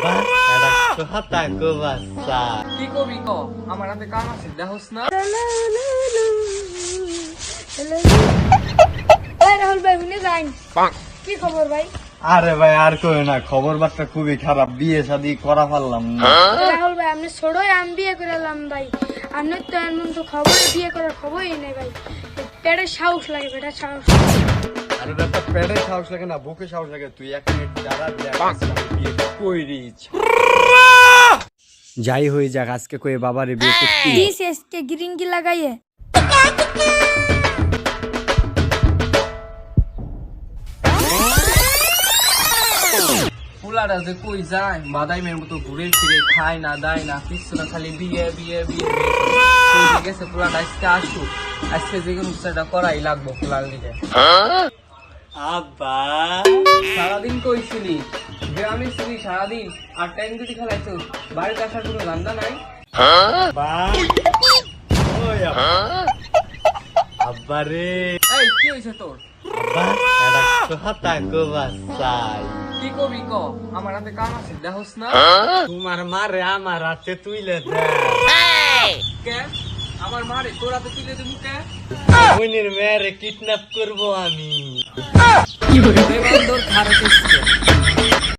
কো কবি ক? আমার হাতে কাম আছে দেখোস না? রাহুল ভাই শুনে যাই কি খবর ভাই? আরে ভাই আর কই না খবর বার্তা খুবই খারাপ বিয়ে শাদি করা পারলাম না। রাহুল ভাই আমি ছোড়ই আমি বিয়ে করে এলাম ভাই। আপনার তো এমন তো খবর বিয়ে করার খবরই নেই ভাই। পেটের সাহস লাগে পেটের সাহস আরে একটা পেটে সাহস লাগে না বুকে সাহস লাগে। তুই এক মিনিট দাঁড়া যাই হয়ে যাক আজকে কয়ে বাবারে বিয়ে করতে। This SK গ্রিঙ্গি লাগাইয়ে। ফুলারা যে কই যায়? বাদাইমের মতো ঘুরে ফিরে খায় না দায় না কিছু না খালি বিয়ে বিয়ে বিয়ে গেছে ফুলাটা আজকে আসুক। আজকে যে কোনো সেটা করাই লাগবো ফুলার লিগে। আব্বা। সারাদিন কইছিলি গ্রামে ছিলি সারাদিন। আর টাইম দুটি খেলাইছো বাড়িতে আসার কোনো ধান্দা নাই। আব্বা। রে। এই কি হয়েছে তোর? আব্বা এটা কথা কি কবি ক? আমার হাতে কাম আছে দেখোস না? তোমার মারে আমার হাতে তুইলে দে। কে? আমার মারে তোর হাতে তুলে দেবো কে? বোনের মেয়েরে কিডন্যাপ করব আমি। দেবান্দর খারাপ এসছে